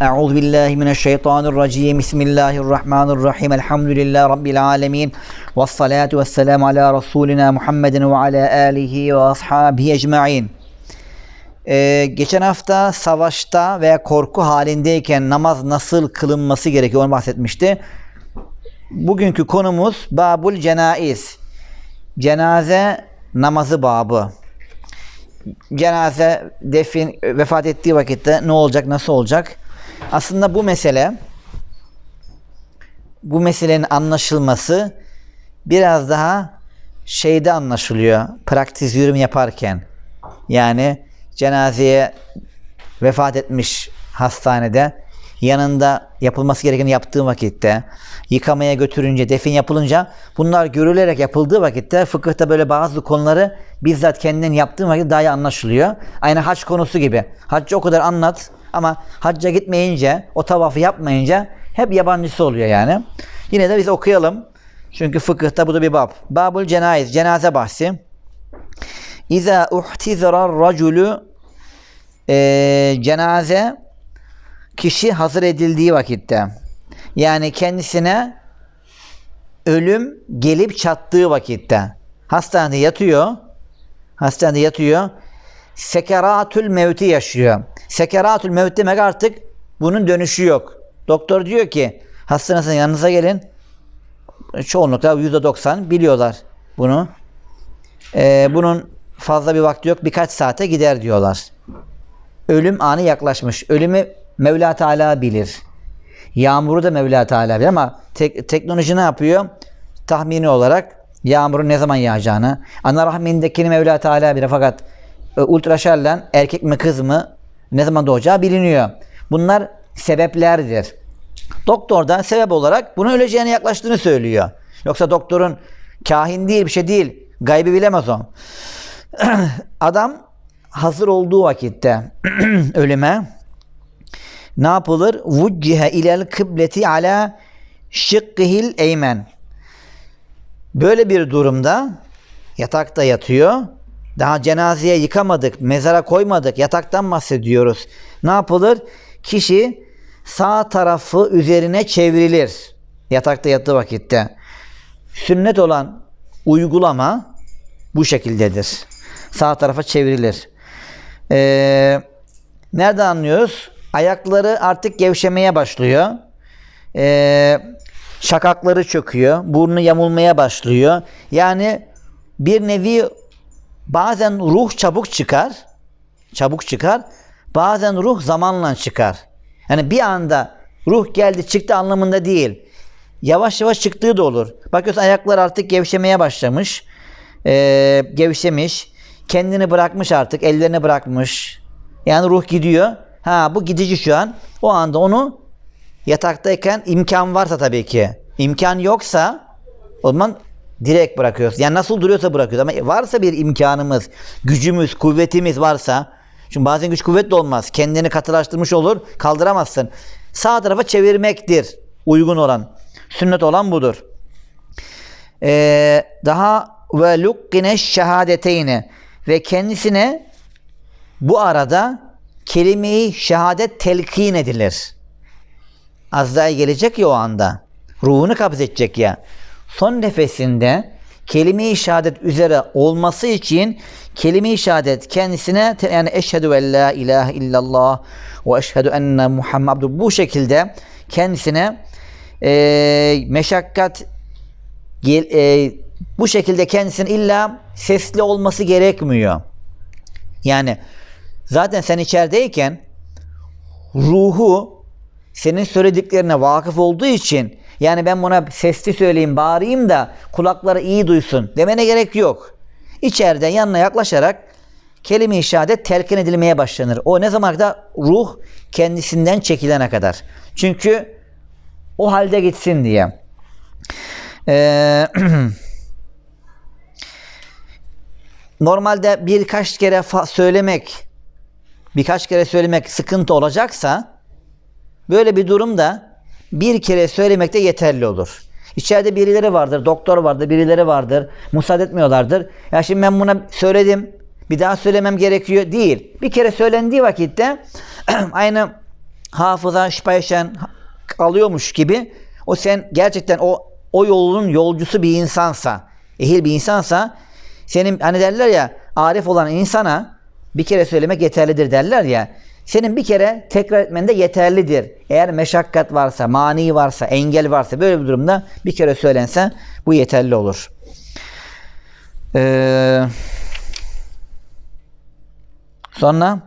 Euzu billahi mineşşeytanirracim. Bismillahirrahmanirrahim. Elhamdülillahi rabbil alamin. Ves salatu vesselam ala rasulina Muhammedin ve ala alihi ve ashabihi ecmaîn. Ee, geçen hafta savaşta veya korku halindeyken namaz nasıl kılınması gerekiyor onu bahsetmişti. Bugünkü konumuz Babul Cenaiz. Cenaze namazı babı. Cenaze defin vefat ettiği vakitte ne olacak, nasıl olacak? Aslında bu mesele bu meselenin anlaşılması biraz daha şeyde anlaşılıyor. Praktiz yürüm yaparken. Yani cenazeye vefat etmiş hastanede yanında yapılması gerekeni yaptığı vakitte yıkamaya götürünce, defin yapılınca bunlar görülerek yapıldığı vakitte fıkıhta böyle bazı konuları bizzat kendinin yaptığı vakit daha iyi anlaşılıyor. Aynı hac konusu gibi. Haccı o kadar anlat ama hacca gitmeyince, o tavafı yapmayınca hep yabancısı oluyor yani. Yine de biz okuyalım. Çünkü fıkıhta bu da bir bab. Babul cenayiz, cenaze bahsi. İza uhtizarar raculu e, cenaze kişi hazır edildiği vakitte yani kendisine ölüm gelip çattığı vakitte hastanede yatıyor hastanede yatıyor sekeratül mevti yaşıyor sekeratül mevt demek artık bunun dönüşü yok doktor diyor ki hastanızın yanınıza gelin çoğunlukla %90 biliyorlar bunu ee, bunun fazla bir vakti yok birkaç saate gider diyorlar ölüm anı yaklaşmış ölümü Mevla Teala bilir. Yağmuru da Mevla Teala bilir ama tek, teknoloji ne yapıyor? Tahmini olarak yağmurun ne zaman yağacağını. Ana rahmindekini Mevla Teala bilir fakat e, erkek mi kız mı ne zaman doğacağı biliniyor. Bunlar sebeplerdir. Doktor da sebep olarak bunun öleceğine yaklaştığını söylüyor. Yoksa doktorun kahin değil bir şey değil. Gaybı bilemez o. Adam hazır olduğu vakitte ölüme ne yapılır? Vuccihe ilel kıbleti ala şıkkihil eymen. Böyle bir durumda yatakta yatıyor. Daha cenazeye yıkamadık, mezara koymadık. Yataktan bahsediyoruz. Ne yapılır? Kişi sağ tarafı üzerine çevrilir. Yatakta yattığı vakitte. Sünnet olan uygulama bu şekildedir. Sağ tarafa çevrilir. Ee, nerede anlıyoruz? Ayakları artık gevşemeye başlıyor. Ee, şakakları çöküyor. Burnu yamulmaya başlıyor. Yani bir nevi bazen ruh çabuk çıkar. Çabuk çıkar. Bazen ruh zamanla çıkar. Yani bir anda ruh geldi çıktı anlamında değil. Yavaş yavaş çıktığı da olur. Bakıyorsun ayaklar artık gevşemeye başlamış. Ee, gevşemiş. Kendini bırakmış artık. Ellerini bırakmış. Yani ruh gidiyor. Ha bu gidici şu an. O anda onu yataktayken imkan varsa tabii ki. İmkan yoksa o zaman direkt bırakıyoruz. Yani nasıl duruyorsa bırakıyoruz. Ama varsa bir imkanımız, gücümüz, kuvvetimiz varsa çünkü bazen güç kuvvet de olmaz. Kendini katılaştırmış olur. Kaldıramazsın. Sağ tarafa çevirmektir uygun olan. Sünnet olan budur. Ee, daha ve lukkine şehadeteyni ve kendisine bu arada kelime-i şehadet telkin edilir. Azrail gelecek ya o anda. Ruhunu kabz edecek ya. Son nefesinde kelime-i şehadet üzere olması için kelime-i şehadet kendisine yani eşhedü en la ilahe illallah ve eşhedü enne Muhammed bu şekilde kendisine e, meşakkat e, bu şekilde kendisinin illa sesli olması gerekmiyor. Yani Zaten sen içerideyken ruhu senin söylediklerine vakıf olduğu için yani ben buna sesli söyleyeyim, bağırayım da kulakları iyi duysun demene gerek yok. İçeride yanına yaklaşarak kelime-i şehadet telkin edilmeye başlanır. O ne zaman da ruh kendisinden çekilene kadar. Çünkü o halde gitsin diye. Ee, normalde birkaç kere söylemek birkaç kere söylemek sıkıntı olacaksa böyle bir durumda bir kere söylemek de yeterli olur. İçeride birileri vardır, doktor vardır, birileri vardır. Müsaade etmiyorlardır. Ya şimdi ben buna söyledim. Bir daha söylemem gerekiyor. Değil. Bir kere söylendiği vakitte aynı hafıza şipayeşen alıyormuş gibi o sen gerçekten o o yolun yolcusu bir insansa, ehil bir insansa senin hani derler ya arif olan insana bir kere söylemek yeterlidir derler ya. Senin bir kere tekrar etmen de yeterlidir. Eğer meşakkat varsa, mani varsa, engel varsa böyle bir durumda bir kere söylense bu yeterli olur. Ee, sonra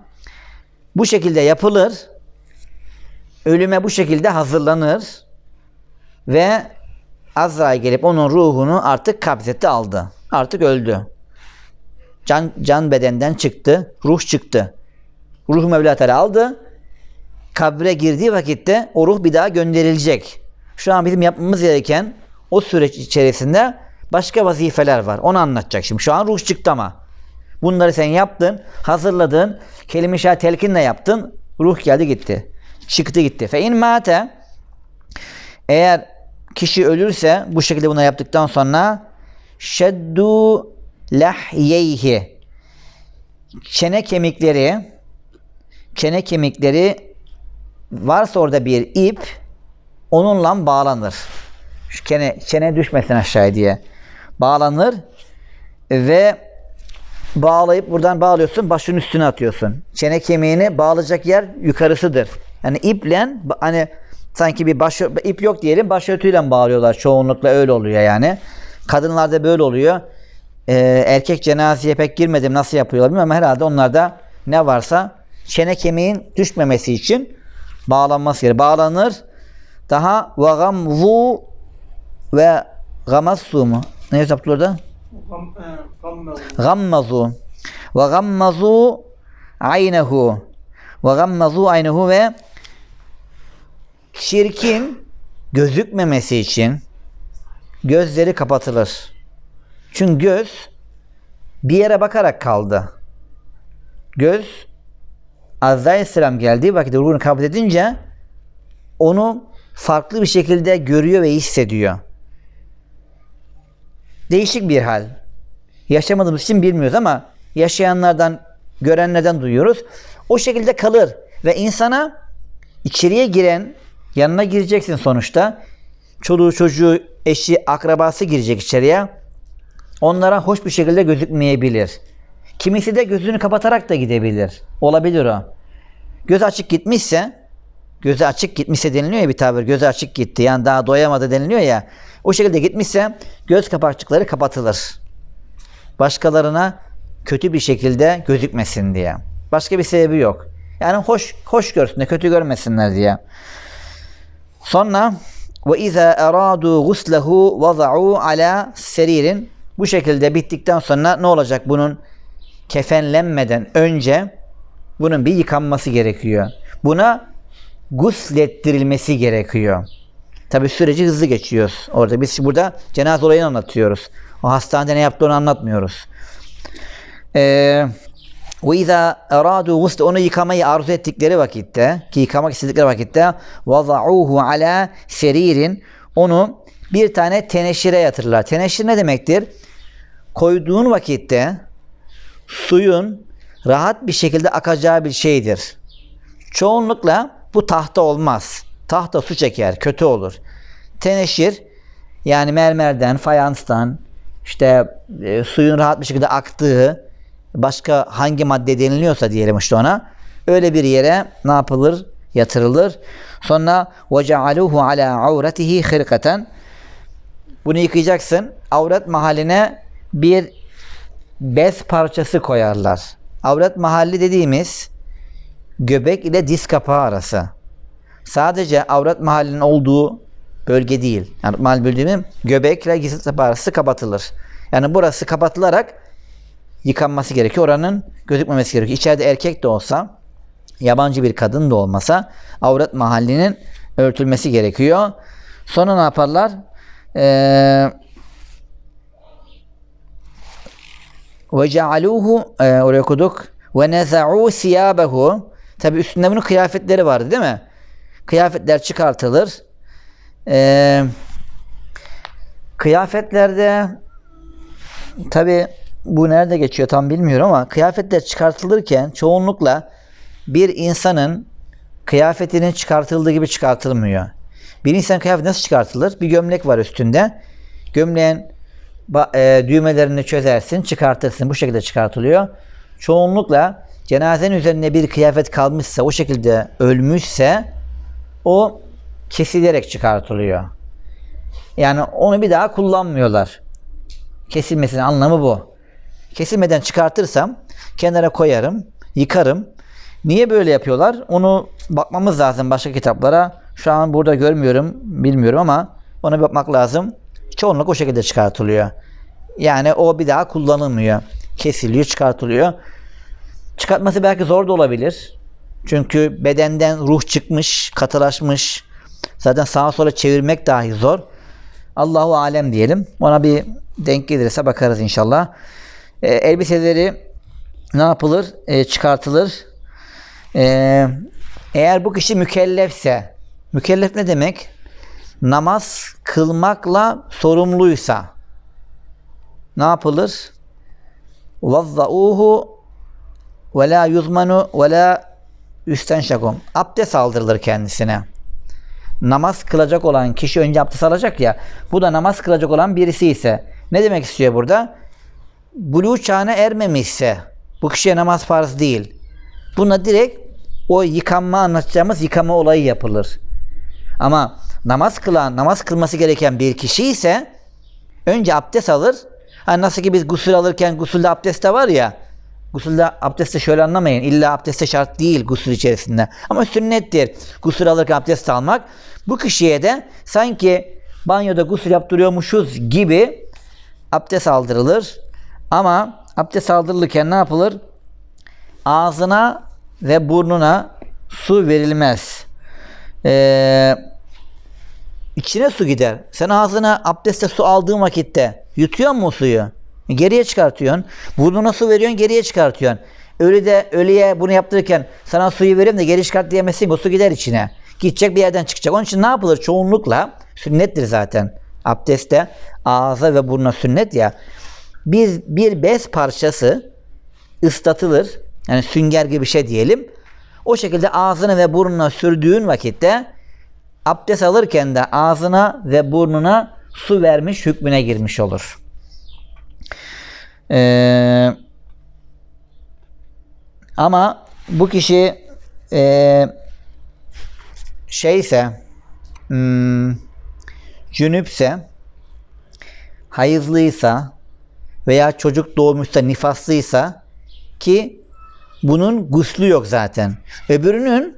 bu şekilde yapılır. Ölüme bu şekilde hazırlanır. Ve Azrail gelip onun ruhunu artık kabzette aldı. Artık öldü. Can, can bedenden çıktı. Ruh çıktı. Ruh Mevla Teala aldı. Kabre girdiği vakitte o ruh bir daha gönderilecek. Şu an bizim yapmamız gereken o süreç içerisinde başka vazifeler var. Onu anlatacak şimdi. Şu an ruh çıktı ama. Bunları sen yaptın, hazırladın, kelime-i şehadet telkinle yaptın, ruh geldi gitti. Çıktı gitti. Fe in mate eğer kişi ölürse bu şekilde bunu yaptıktan sonra şeddu lahyeyhi çene kemikleri çene kemikleri varsa orada bir ip onunla bağlanır. Şu kene, çene düşmesin aşağıya diye. Bağlanır ve bağlayıp buradan bağlıyorsun başın üstüne atıyorsun. Çene kemiğini bağlayacak yer yukarısıdır. Yani iple hani sanki bir baş ip yok diyelim başörtüyle bağlıyorlar çoğunlukla öyle oluyor yani. Kadınlarda böyle oluyor. Ee, erkek cenazeye pek girmedim nasıl yapıyorlar bilmiyorum ama herhalde onlarda ne varsa çene kemiğin düşmemesi için bağlanması gerekiyor. Bağlanır. Daha ve gamzu ve gamassu mu? Ne yazıp orada? Gammazu ve gammazu aynehu ve gammazu aynehu ve şirkin gözükmemesi için gözleri kapatılır. Çünkü göz bir yere bakarak kaldı. Göz Azrail Selam geldiği vakitte ruhunu kabul edince onu farklı bir şekilde görüyor ve hissediyor. Değişik bir hal. Yaşamadığımız için bilmiyoruz ama yaşayanlardan, görenlerden duyuyoruz. O şekilde kalır ve insana içeriye giren, yanına gireceksin sonuçta. Çoluğu, çocuğu, eşi, akrabası girecek içeriye. Onlara hoş bir şekilde gözükmeyebilir. Kimisi de gözünü kapatarak da gidebilir. Olabilir o. Göz açık gitmişse gözü açık gitmişse deniliyor ya bir tabir. Gözü açık gitti. Yani daha doyamadı deniliyor ya. O şekilde gitmişse göz kapakçıkları kapatılır. Başkalarına kötü bir şekilde gözükmesin diye. Başka bir sebebi yok. Yani hoş hoş görsünler, kötü görmesinler diye. Sonra ve iza aradu guslehu vaza'u ala seririn bu şekilde bittikten sonra ne olacak bunun kefenlenmeden önce bunun bir yıkanması gerekiyor. Buna guslettirilmesi gerekiyor. Tabi süreci hızlı geçiyoruz. Orada biz burada cenaze olayını anlatıyoruz. O hastanede ne yaptığını anlatmıyoruz. Ee, ve izâ erâdû gusle onu yıkamayı arzu ettikleri vakitte ki yıkamak istedikleri vakitte vaza'uhu ala seririn onu bir tane teneşire yatırırlar. Teneşir ne demektir? Koyduğun vakitte suyun rahat bir şekilde akacağı bir şeydir. Çoğunlukla bu tahta olmaz. Tahta su çeker, kötü olur. Teneşir yani mermerden, fayanstan işte e, suyun rahat bir şekilde aktığı başka hangi madde deniliyorsa diyelim işte ona öyle bir yere ne yapılır? Yatırılır. Sonra وَجَعَلُوهُ عَلَى عَوْرَتِهِ خِرْقَةً Bunu yıkayacaksın. Avret mahaline bir bez parçası koyarlar. Avret mahalli dediğimiz göbek ile diz kapağı arası. Sadece avret mahallinin olduğu bölge değil. Yani mahal bölümü göbek ile diz kapağı arası kapatılır. Yani burası kapatılarak yıkanması gerekiyor. Oranın gözükmemesi gerekiyor. İçeride erkek de olsa, yabancı bir kadın da olmasa avret mahallinin örtülmesi gerekiyor. Sonra ne yaparlar? Ee, ve cealuhu e, oraya okuduk ve neza'u siyabehu tabi üstünde bunun kıyafetleri vardı değil mi? Kıyafetler çıkartılır. Ee, kıyafetlerde tabi bu nerede geçiyor tam bilmiyorum ama kıyafetler çıkartılırken çoğunlukla bir insanın kıyafetinin çıkartıldığı gibi çıkartılmıyor. Bir insan kıyafeti nasıl çıkartılır? Bir gömlek var üstünde. Gömleğin e, düğmelerini çözersin, çıkartırsın. Bu şekilde çıkartılıyor. Çoğunlukla cenazenin üzerine bir kıyafet kalmışsa, o şekilde ölmüşse o kesilerek çıkartılıyor. Yani onu bir daha kullanmıyorlar. Kesilmesinin anlamı bu. Kesilmeden çıkartırsam kenara koyarım, yıkarım. Niye böyle yapıyorlar? Onu bakmamız lazım başka kitaplara. Şu an burada görmüyorum, bilmiyorum ama ona bakmak lazım. Çoğunluk o şekilde çıkartılıyor. Yani o bir daha kullanılmıyor. Kesiliyor, çıkartılıyor. Çıkartması belki zor da olabilir. Çünkü bedenden ruh çıkmış, katılaşmış. Zaten sağa sola çevirmek dahi zor. Allahu alem diyelim. Ona bir denk gelirse bakarız inşallah. E, elbiseleri ne yapılır? E, çıkartılır. E, eğer bu kişi mükellefse, mükellef ne demek? namaz kılmakla sorumluysa ne yapılır? Vazzauhu ve la yuzmanu ve la üstenşakum. Abdest aldırılır kendisine. Namaz kılacak olan kişi önce abdest alacak ya. Bu da namaz kılacak olan birisi ise. Ne demek istiyor burada? Buluğ çağına ermemişse bu kişiye namaz farz değil. Buna direkt o yıkanma anlatacağımız yıkama olayı yapılır. Ama namaz kılan, namaz kılması gereken bir kişi ise önce abdest alır. Hani nasıl ki biz gusül alırken gusülde abdest de var ya. Gusülde abdesti şöyle anlamayın. İlla abdeste şart değil gusül içerisinde. Ama sünnettir. Gusül alırken abdest almak. Bu kişiye de sanki banyoda gusül yaptırıyormuşuz gibi abdest aldırılır. Ama abdest aldırılırken ne yapılır? Ağzına ve burnuna su verilmez. Ee, içine su gider. Sen ağzına abdestte su aldığın vakitte yutuyor mu suyu? Geriye çıkartıyorsun. Burnuna su veriyorsun, geriye çıkartıyorsun. Ölü de ölüye bunu yaptırırken sana suyu vereyim de geri çıkart diyemezsin. O su gider içine. Gidecek bir yerden çıkacak. Onun için ne yapılır? Çoğunlukla sünnettir zaten. Abdestte ağza ve burnuna sünnet ya. Bir, bir bez parçası ıslatılır. Yani sünger gibi bir şey diyelim. O şekilde ağzına ve burnuna sürdüğün vakitte abdest alırken de ağzına ve burnuna su vermiş hükmüne girmiş olur. Ee, ama bu kişi e, şeyse hmm, cünüpse hayızlıysa veya çocuk doğmuşsa nifaslıysa ki bunun guslü yok zaten. Öbürünün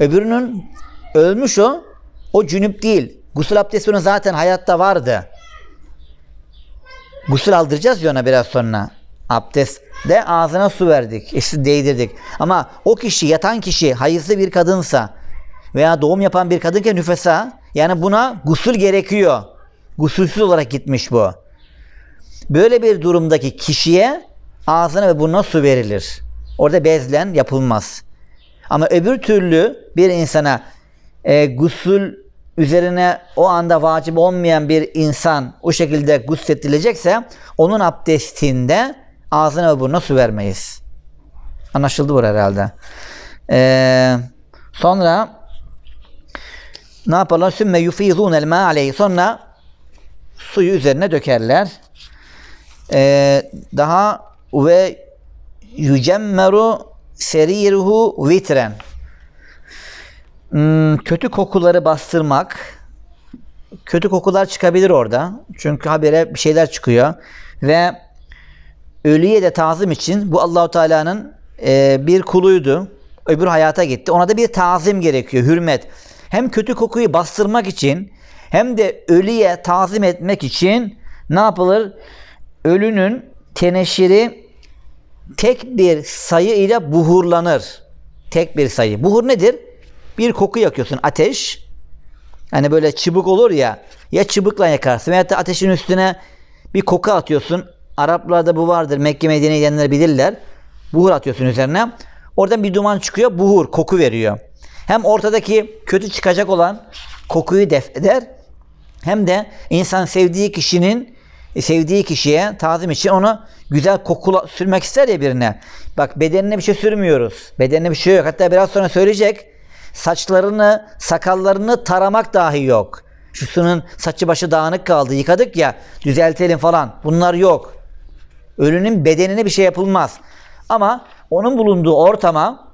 öbürünün ölmüş o o cünüp değil. Gusül abdesti onun zaten hayatta vardı. Gusül aldıracağız ya ona biraz sonra. Abdestte ağzına su verdik. işte değdirdik. Ama o kişi, yatan kişi hayızlı bir kadınsa veya doğum yapan bir kadınken nüfesa yani buna gusül gerekiyor. Gusülsüz olarak gitmiş bu. Böyle bir durumdaki kişiye ağzına ve burnuna su verilir. Orada bezlen yapılmaz. Ama öbür türlü bir insana e, gusül üzerine o anda vacip olmayan bir insan o şekilde gusledilecekse onun abdestinde ağzına ve burnuna su vermeyiz. Anlaşıldı bu herhalde. Ee, sonra ne yaparlar? Sümme yufizun el aleyhi. Sonra suyu üzerine dökerler. Ee, daha ve yücemmeru seriruhu vitren. Hmm, kötü kokuları bastırmak. Kötü kokular çıkabilir orada. Çünkü habere bir şeyler çıkıyor. Ve ölüye de tazim için bu Allahu Teala'nın e, bir kuluydu. Öbür hayata gitti. Ona da bir tazim gerekiyor, hürmet. Hem kötü kokuyu bastırmak için hem de ölüye tazim etmek için ne yapılır? Ölünün teneşiri tek bir sayı ile buhurlanır. Tek bir sayı. Buhur nedir? Bir koku yakıyorsun. Ateş. Hani böyle çıbık olur ya. Ya çıbıkla yakarsın veya da ateşin üstüne bir koku atıyorsun. Araplarda bu vardır. Mekke Medine'ye gidenler bilirler. Buhur atıyorsun üzerine. Oradan bir duman çıkıyor. Buhur, koku veriyor. Hem ortadaki kötü çıkacak olan kokuyu def eder. Hem de insan sevdiği kişinin sevdiği kişiye tazim için onu güzel kokula sürmek ister ya birine. Bak bedenine bir şey sürmüyoruz. Bedenine bir şey yok. Hatta biraz sonra söyleyecek. Saçlarını, sakallarını taramak dahi yok. Şusunun saçı başı dağınık kaldı. Yıkadık ya düzeltelim falan. Bunlar yok. Ölünün bedenine bir şey yapılmaz. Ama onun bulunduğu ortama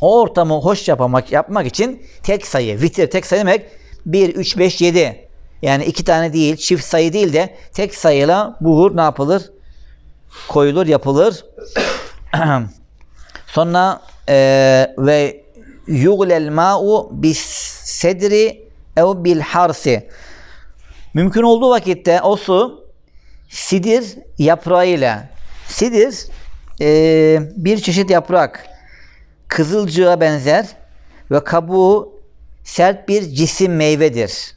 o ortamı hoş yapmak, yapmak için tek sayı, vitir tek sayı demek 1, 3, 5, 7. Yani iki tane değil, çift sayı değil de tek sayıyla buhur ne yapılır? Koyulur, yapılır. Sonra e, ve yuglel ma'u bis sedri ev bil harsi. Mümkün olduğu vakitte o su sidir yaprağıyla. Sidir e, bir çeşit yaprak. Kızılcığa benzer ve kabuğu sert bir cisim meyvedir.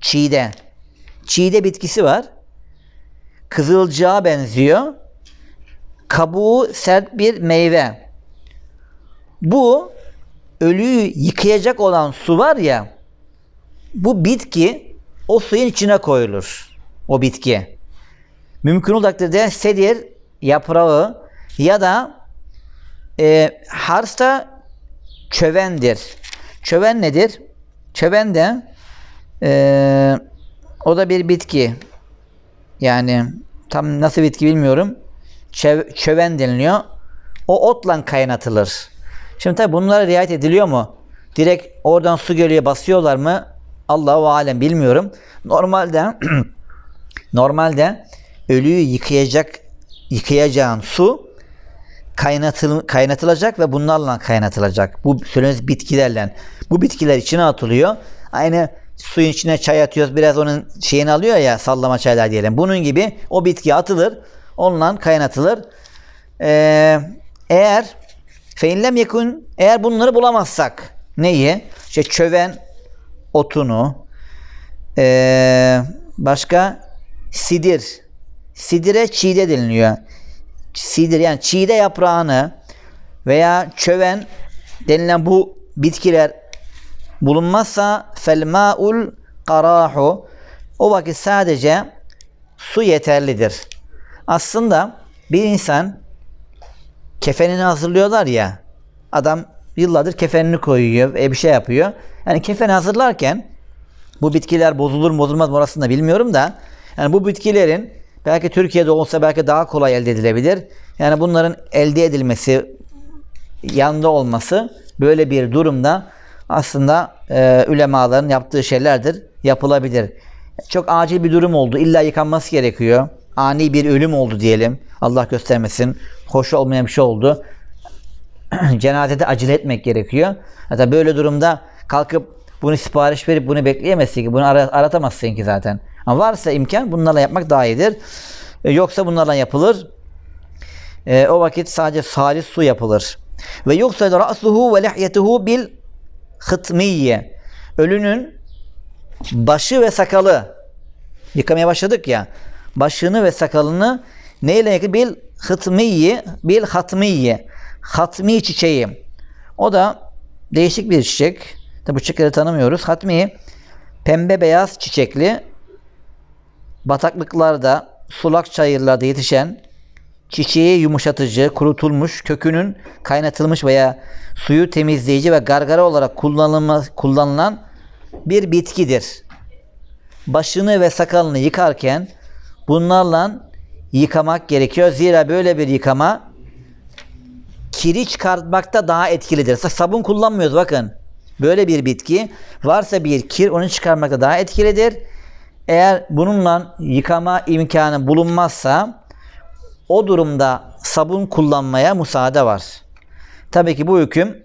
Çiğde. Çiğde bitkisi var. Kızılcığa benziyor. Kabuğu sert bir meyve. Bu ölüyü yıkayacak olan su var ya bu bitki o suyun içine koyulur. O bitki. Mümkün olduğu takdirde sedir yaprağı ya da e, harsta çövendir. Çöven nedir? Çöven de e, o da bir bitki. Yani tam nasıl bitki bilmiyorum. Çö- çöven deniliyor. O otla kaynatılır. Şimdi tabi bunlara riayet ediliyor mu? Direkt oradan su geliyor basıyorlar mı? Allahu alem bilmiyorum. Normalde normalde ölüyü yıkayacak yıkayacağın su kaynatıl, kaynatılacak ve bunlarla kaynatılacak. Bu söylediğiniz bitkilerle. Bu bitkiler içine atılıyor. Aynı suyun içine çay atıyoruz. Biraz onun şeyini alıyor ya sallama çaylar diyelim. Bunun gibi o bitki atılır. Onunla kaynatılır. Ee, eğer feinlem yekun eğer bunları bulamazsak neyi? İşte çöven otunu ee, başka sidir sidire çiğde deniliyor. Sidir yani çiğde yaprağını veya çöven denilen bu bitkiler bulunmazsa felmaul karahu o vakit sadece su yeterlidir. Aslında bir insan kefenini hazırlıyorlar ya adam yıllardır kefenini koyuyor e bir şey yapıyor. Yani kefeni hazırlarken bu bitkiler bozulur mu bozulmaz mı orasını da bilmiyorum da yani bu bitkilerin belki Türkiye'de olsa belki daha kolay elde edilebilir. Yani bunların elde edilmesi yanında olması böyle bir durumda aslında e, ülemaların yaptığı şeylerdir. Yapılabilir. Çok acil bir durum oldu. İlla yıkanması gerekiyor. Ani bir ölüm oldu diyelim. Allah göstermesin. Hoş olmayan bir şey oldu. Cenazede acele etmek gerekiyor. Hatta böyle durumda kalkıp bunu sipariş verip bunu bekleyemezsin ki. Bunu ara- aratamazsın ki zaten. Ama varsa imkan bunlarla yapmak daha iyidir. E, yoksa bunlarla yapılır. E, o vakit sadece salis su yapılır. Ve yoksa ra'suhu ve lihyetuhu bil hıtmiyye. Ölünün başı ve sakalı yıkamaya başladık ya. Başını ve sakalını neyle yıkıyor? Bil hıtmiyye, bil hatmiyye. Hatmi çiçeği. O da değişik bir çiçek. Tabi bu çiçekleri tanımıyoruz. Hatmi pembe beyaz çiçekli bataklıklarda, sulak çayırlarda yetişen çiçeği yumuşatıcı, kurutulmuş, kökünün kaynatılmış veya suyu temizleyici ve gargara olarak kullanılma, kullanılan bir bitkidir. Başını ve sakalını yıkarken bunlarla yıkamak gerekiyor. Zira böyle bir yıkama kiri çıkartmakta daha etkilidir. Sabun kullanmıyoruz bakın. Böyle bir bitki varsa bir kir onu çıkarmakta daha etkilidir. Eğer bununla yıkama imkanı bulunmazsa o durumda sabun kullanmaya müsaade var. Tabii ki bu hüküm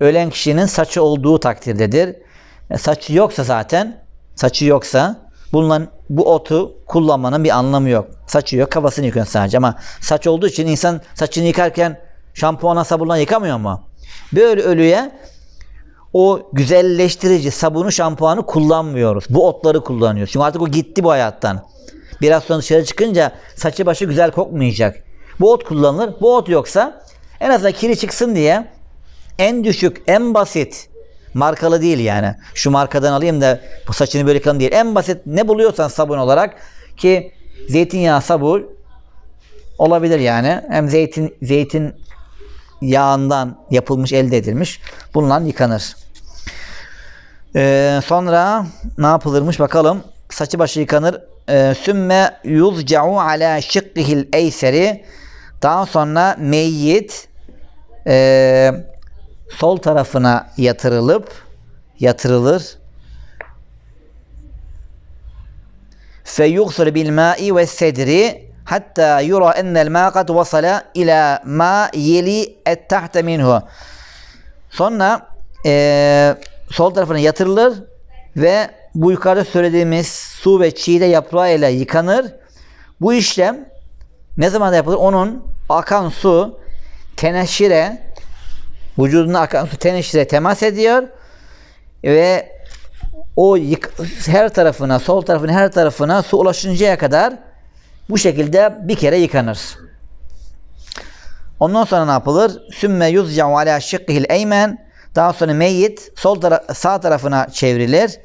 ölen kişinin saçı olduğu takdirdedir. E, saçı yoksa zaten, saçı yoksa bulunan bu otu kullanmanın bir anlamı yok. Saçı yok, kafasını yıkıyor sadece ama saç olduğu için insan saçını yıkarken şampuana sabunla yıkamıyor mu? Böyle ölüye o güzelleştirici sabunu şampuanı kullanmıyoruz. Bu otları kullanıyoruz. Çünkü artık o gitti bu hayattan. Biraz sonra dışarı çıkınca saçı başı güzel kokmayacak. Bu ot kullanılır. Bu ot yoksa en azından kiri çıksın diye en düşük, en basit markalı değil yani. Şu markadan alayım da bu saçını böyle yıkanın değil. En basit ne buluyorsan sabun olarak ki zeytinyağı sabun olabilir yani. Hem zeytin zeytin yağından yapılmış, elde edilmiş. Bununla yıkanır. Ee, sonra ne yapılırmış bakalım. Saçı başı yıkanır. Ee, Sümme yuzca'u ala şıkkihil eyseri. Daha sonra meyyit e, sol tarafına yatırılıp yatırılır. Feyughsal bil ma'i ve sedri hatta yura enel ma kad vasala ila ma yeli et tahte minhu. Sonra eee, sol tarafına yatırılır ve bu yukarıda söylediğimiz su ve çiğde yaprağı ile yıkanır. Bu işlem ne zaman yapılır? Onun akan su teneşire vücuduna akan su teneşire temas ediyor ve o yık- her tarafına, sol tarafına, her tarafına su ulaşıncaya kadar bu şekilde bir kere yıkanır. Ondan sonra ne yapılır? Sümme yuzca'u ala şıkkihil eymen. Daha sonra meyyit sol tara- sağ tarafına çevrilir.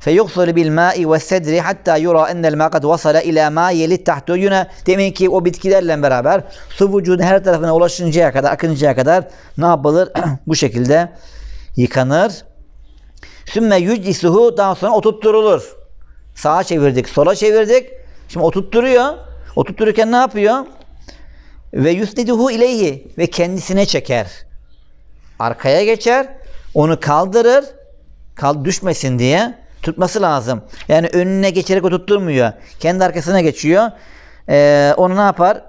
Fe yughsalu bil ma'i ve sedri hatta yura enel ma kad vasala ila ma yeli tahtu. Yine demin ki o bitkilerle beraber su vücudun her tarafına ulaşıncaya kadar, akıncaya kadar ne yapılır? bu şekilde yıkanır. Sümme yüclisuhu daha sonra oturtturulur. Sağa çevirdik, sola çevirdik. Şimdi oturtturuyor. Oturttururken ne yapıyor? Ve yusniduhu ileyhi ve kendisine çeker. Arkaya geçer, onu kaldırır, kal düşmesin diye tutması lazım. Yani önüne geçerek oturtturmuyor. Kendi arkasına geçiyor. Ee, onu ne yapar?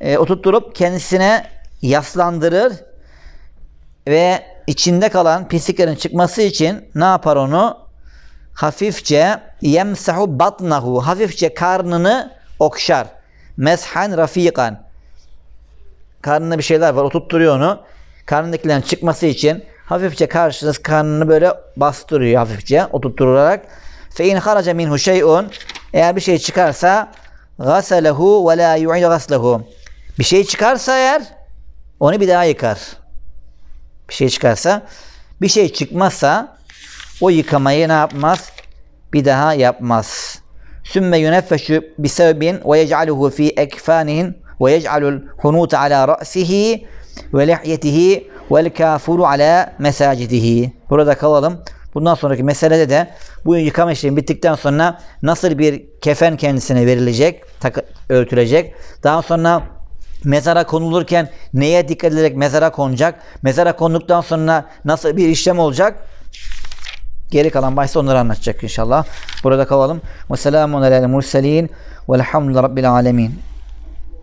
Ee, oturtturup kendisine yaslandırır ve içinde kalan pisliklerin çıkması için ne yapar onu? Hafifçe yemsahu batnahu hafifçe karnını okşar. Meshan rafikan. Karnında bir şeyler var. Oturtturuyor onu. Karnındakilerin çıkması için hafifçe karşınız karnını böyle bastırıyor hafifçe oturtturarak. Fe in haraca minhu şey'un eğer bir şey çıkarsa gasalehu ve la yu'idu gaslehu. Bir şey çıkarsa eğer onu bir daha yıkar bir şey çıkarsa bir şey çıkmazsa o yıkamayı ne yapmaz? Bir daha yapmaz. Sümme yuneffeşu bisebebin ve yec'aluhu fi ekfanihin ve yec'alul hunut ala ra'sihi ve lihyetihi vel kafuru ala mesacidihi. Burada kalalım. Bundan sonraki meselede de bu yıkama işlemi bittikten sonra nasıl bir kefen kendisine verilecek, takı, örtülecek. Daha sonra mezara konulurken neye dikkat ederek mezara konacak? Mezara konduktan sonra nasıl bir işlem olacak? Geri kalan bahsi onları anlatacak inşallah. Burada kalalım. Ve selamun aleyhi murselin velhamdülillahi rabbil alemin.